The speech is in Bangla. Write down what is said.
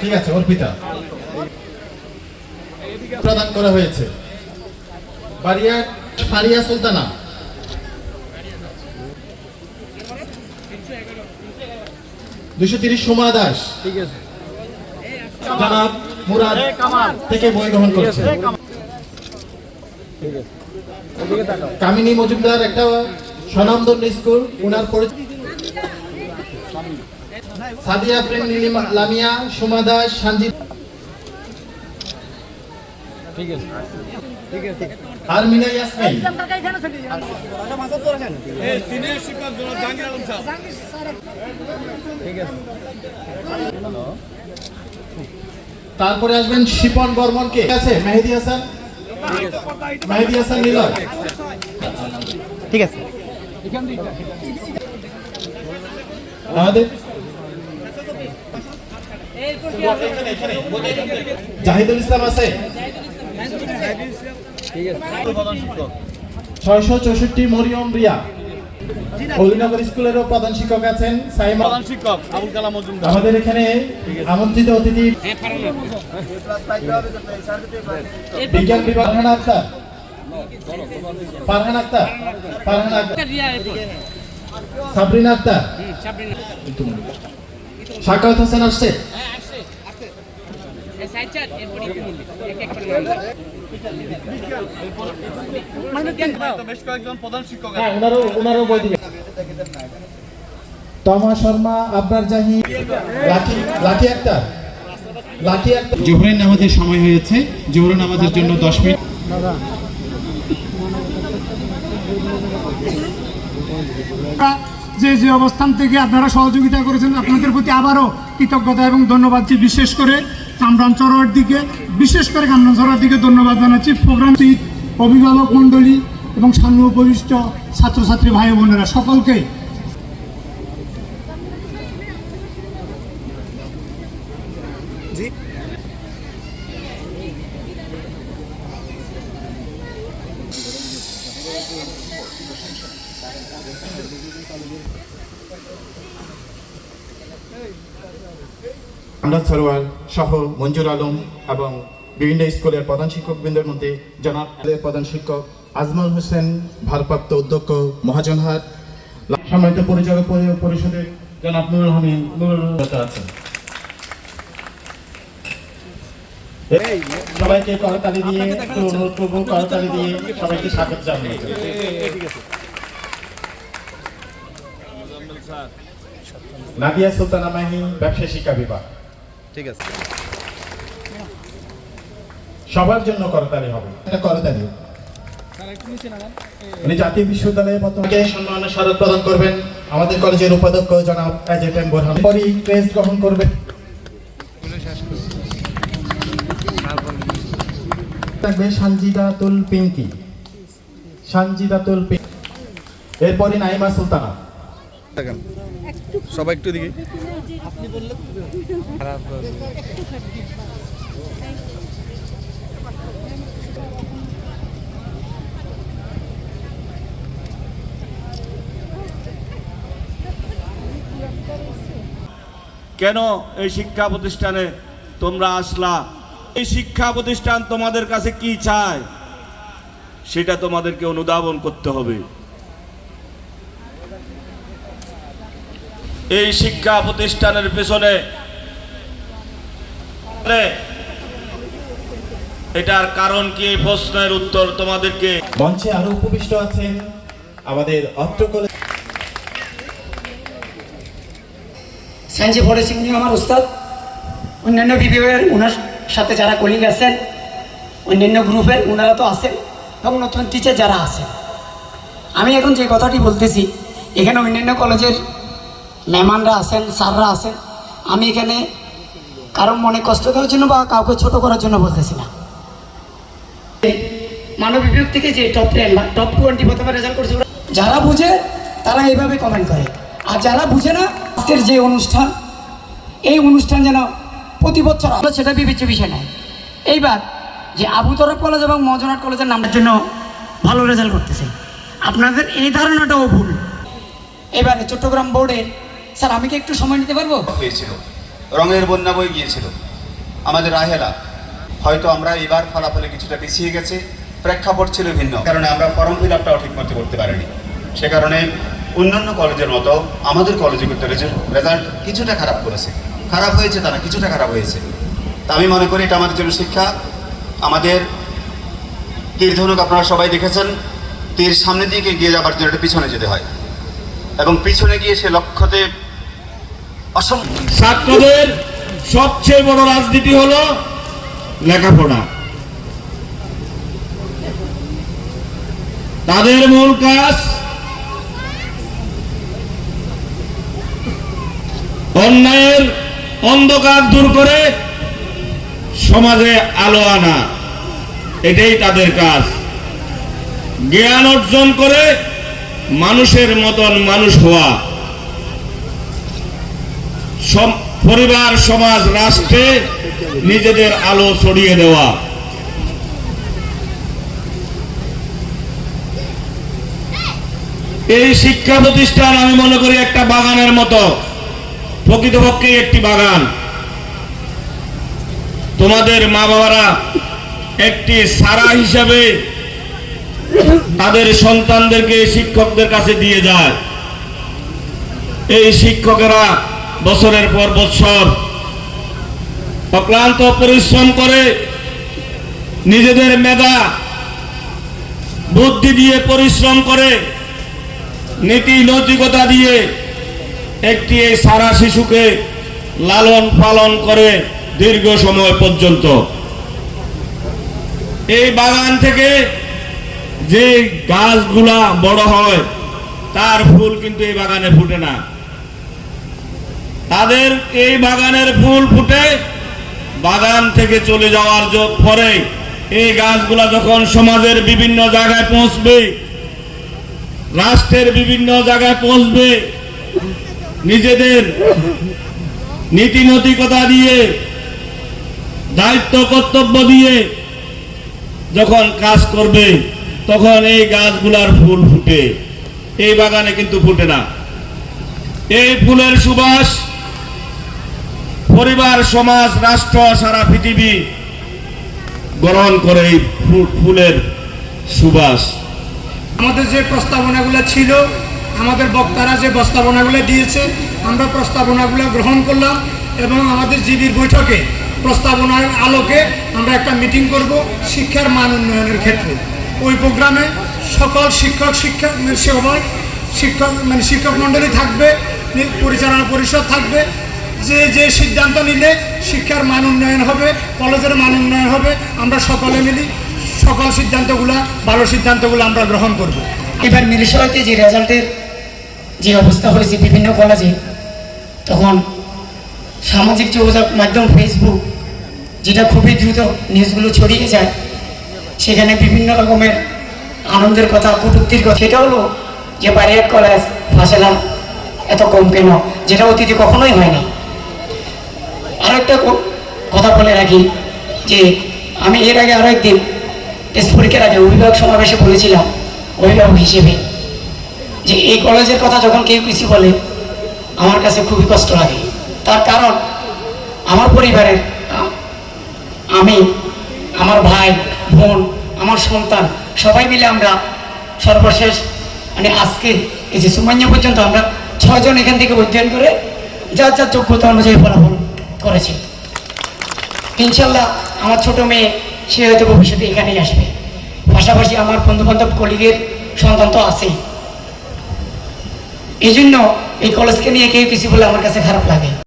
ঠিক আছে অর্পিতা। প্রদান করা হয়েছে। ফারিয়া সুলতানা। দুশো তিরিশ সোমা দাস। জনাব মুরাদ থেকে বই গ্রহণ করছে। কামিনী মজুমদার একটা স্বনামধন্য স্কুল উনার পরিচয় সাদিয়া প্রেম নীলিমা লামিয়া সোমা দাস সঞ্জিত আরমিনা ইয়াসমিন। তারপরে আসবেন শিপন বর্মন কে? আছে মেহেদি হাসান? মেহেদি হাসান নিলয়। ঠিক আছে। আমাদের জাহিদুল ইসলাম আছে? ছয়শো চৌষট্টি মরিয়ম রিয়া। অলিনগর স্কুলেরও প্রধান শিক্ষক আছেন সাইমা। প্রধান শিক্ষক আবুল কালাম মজুমদার। আমাদের এখানে আমন্ত্রিত অতিথি বিজ্ঞান বিভাগ ফারহান আক্তার। ফারহান আক্তার ফারহান আক্তার। সাবরিনা আক্তার। শাকাত হোসেন আসছে বেশ কয়েকজন প্রধান শিক্ষক হ্যাঁ ওনারও ওনারও বই দিবে তমা শর্মা আবরার জাহি লাকি লাকি আক্তার। লাকি আক্তার। জোহরের নামাজের সময় হয়েছে। জোহর নামাজের জন্য দশ মিনিট যে যে অবস্থান থেকে আপনারা সহযোগিতা করেছেন আপনাদের প্রতি আবারও কৃতজ্ঞতা এবং ধন্যবাদ। বিশেষ করে কামরান দিকে, বিশেষ করে কামরান দিকে ধন্যবাদ জানাচ্ছি প্রোগ্রাম অভিভাবক মণ্ডলী এবং সামনে উপবিষ্ট ছাত্রছাত্রী ভাই বোনেরা, সকলকে। আমরা সরোয়ার সহ মঞ্জুর আলম এবং বিভিন্ন স্কুলের প্রধান শিক্ষকবৃন্দের মধ্যে জনাব প্রধান শিক্ষক আজমল হোসেন ভারপ্রাপ্ত অধ্যক্ষ মহাজনহাট সম্মানিত পরিচালক পরি- পরিষদের জনাব নুরুল হামিদ নুরুল আছেন। সবাইকে করতালি দিয়ে একটু অনুরোধ করব করতালি দিয়ে সবাইকে স্বাগত জানিয়েছেন নাদিয়া সুলতানা মাহি ব্যবসা শিক্ষা বিভাগ। ঠিক আছে। সবার জন্য করতালি হবে। এটা করতালি। উনি জাতীয় বিশ্ববিদ্যালয়ে প্রথমকে সম্মান স্মারক প্রদান করবেন। আমাদের কলেজের উপাধ্যক্ষ জনাব এজেট এম বোরহান পরই ক্রেস্ট গ্রহণ করবে থাকবে সানজিদাতুল পিঙ্কি। সানজিদাতুল পিঙ্কি। এরপরই নাইমা সুলতানা। সবাই একটু দিকে। কেন এই শিক্ষা প্রতিষ্ঠানে তোমরা আসলা? এই শিক্ষা প্রতিষ্ঠান তোমাদের কাছে কি চায়? সেটা তোমাদেরকে অনুধাবন করতে হবে। এই শিক্ষা প্রতিষ্ঠানের পেছনে এটার কারণ কি? এই প্রশ্নের উত্তর তোমাদেরকে মঞ্চে আরও উপবিষ্ট আছেন আমাদের অত্র কলেজ সায়েন্সে পড়েছি উনি আমার উস্তাদ। অন্যান্য বিভাগের ওনার সাথে যারা কলিগ আছেন অন্যান্য গ্রুপের ওনারা তো আছেন এবং নতুন টিচার যারা আছেন। আমি এখন যে কথাটি বলতেছি এখানে অন্যান্য কলেজের মেহমানরা আসেন স্যাররা আসেন আমি এখানে কারোর মনে কষ্ট দেওয়ার জন্য বা কাউকে ছোট করার জন্য বলতেছি না। মানব বিভাগ থেকে যে টপ টেন বা টপ টোয়েন্টি প্রথমে রেজাল্ট করছে যারা বুঝে তারা এইভাবে কমেন্ট করে। আর যারা বুঝে না আজকের যে অনুষ্ঠান এই অনুষ্ঠান যেন প্রতি বছর আমরা সেটা বিবেচ্য বিষয় নেয়। এইবার যে আবু তরফ কলেজ এবং মজনাট কলেজের নামের জন্য ভালো রেজাল্ট করতেছে। আপনাদের এই ধারণাটাও ভুল। এবারে চট্টগ্রাম বোর্ডে স্যার, আমি কি একটু সময় নিতে পারব? হয়েছিল। রঙের বন্যা বই গিয়েছিল। আমাদের রাহেলা, হয়তো আমরা এবার ফলাফলে কিছুটা পিছিয়ে গেছে, প্রেক্ষাপট ছিল ভিন্ন। কারণে আমরা ফর্ম ফিল আপটাও ঠিক মতো করতে পারিনি। সে কারণে অন্যান্য কলেজের মতো আমাদের কলেজে কিন্তু রেজাল্ট কিছুটা খারাপ করেছে। খারাপ হয়েছে তারা কিছুটা খারাপ হয়েছে। তা আমি মনে করি এটা আমাদের জন্য শিক্ষা। আমাদের তীর ধনুক আপনারা সবাই দেখেছেন, তীর সামনের দিকে গিয়ে যাবার জন্য পিছনে যেতে হয়। এবং পিছনে গিয়ে সে লক্ষ্যতে ছাত্রদের সবচেয়ে বড় রাজনীতি হলো লেখাপড়া। তাদের মূল কাজ অন্যায়ের অন্ধকার দূর করে সমাজে আলো আনা। এটাই তাদের কাজ। জ্ঞান অর্জন করে মানুষের মতন মানুষ হওয়া। পরিবার, সমাজ, রাষ্ট্রে নিজেদের আলো ছড়িয়ে দেওয়া। এই শিক্ষা প্রতিষ্ঠান আমি মনে করি একটা বাগানের মতো। প্রকৃতপক্ষে একটি বাগান। তোমাদের মা বাবারা একটি সারা হিসাবে তাদের সন্তানদেরকে, শিক্ষকদের কাছে দিয়ে যায়। এই শিক্ষকেরা বছরের পর বছর অক্লান্ত পরিশ্রম করে নিজেদের মেধা, বুদ্ধি দিয়ে পরিশ্রম করে নীতি নৈতিকতা দিয়ে একটি এই সারা শিশুকে লালন পালন করে দীর্ঘ সময় পর্যন্ত। এই বাগান থেকে যে গাছগুলা বড় হয়, তার ফুল কিন্তু এই বাগানে ফুটে না। তাদের এই বাগানের ফুল ফুটে বাগান থেকে চলে যাওয়ার পরে এই গাছগুলা যখন সমাজের বিভিন্ন জায়গায় পৌঁছবে, রাষ্ট্রের বিভিন্ন জায়গায় পৌঁছবে, নিজেদের নীতি নৈতিকতা দিয়ে, দায়িত্ব, কর্তব্য দিয়ে যখন কাজ করবে, তখন এই গাছগুলার ফুল ফুটে। এই বাগানে কিন্তু ফুটে না। এই ফুলের সুবাস পরিবার, সমাজ, রাষ্ট্র, সারা পৃথিবী গ্রহণ করে এই ফুলের সুবাস। আমাদের যে প্রস্তাবনাগুলো ছিল, আমাদের বক্তারা যে প্রস্তাবনাগুলো দিয়েছে, আমরা প্রস্তাবনাগুলো গ্রহণ করলাম এবং আমাদের জিবির বৈঠকে, প্রস্তাবনার আলোকে আমরা একটা মিটিং করব শিক্ষার মান উন্নয়নের ক্ষেত্রে। ওই প্রোগ্রামে সকল শিক্ষক শিক্ষা সবাই শিক্ষক মানে শিক্ষক মণ্ডলী থাকবে, পরিচালনা পরিষদ থাকবে যে যে সিদ্ধান্ত নিলে শিক্ষার মান উন্নয়ন হবে, কলেজের মান উন্নয়ন হবে, আমরা সকলে মিলি সকল সিদ্ধান্তগুলো, ভালো সিদ্ধান্তগুলো আমরা গ্রহণ করব। এবার মিলিশাতে যে রেজাল্টের যে অবস্থা হয়েছে বিভিন্ন কলেজে, তখন সামাজিক যোগাযোগ মাধ্যম ফেসবুক যেটা খুবই দ্রুত নিউজগুলো ছড়িয়ে যায়, সেখানে বিভিন্ন রকমের আনন্দের কথা, কটূক্তির কথা, সেটা হলো যে বারিয়াট কলেজ ফাঁসেলাম, এত কম কেন যেটা অতীতে কখনোই হয়নি। আরেকটা ক- কথা বলে রাখি যে আমি এর আগে আরও একদিন টেস্ট পরীক্ষার আগে অভিভাবক সমাবেশে বলেছিলাম, অভিভাবক হিসেবে, যে এই কলেজের কথা যখন কেউ কিছু বলে, আমার কাছে খুবই কষ্ট লাগে। তার কারণ, আমার পরিবারের, আমি, আমার ভাই, বোন, আমার সন্তান, সবাই মিলে আমরা সর্বশেষ মানে আজকে, এই যে সুমান্য পর্যন্ত আমরা ছজন এখান থেকে অধ্যয়ন করে যার যার যোগ্যতা অনুযায়ী ফলাফল করেছি। ইনশাল্লাহ আমার ছোট মেয়ে, সে হয়তো ভবিষ্যতে এখানেই আসবে। পাশাপাশি আমার বন্ধু বান্ধব কলিগের সন্তান তো আছেই। এই জন্য এই কলেজকে নিয়ে কেউ কিছু বলে আমার কাছে খারাপ লাগে।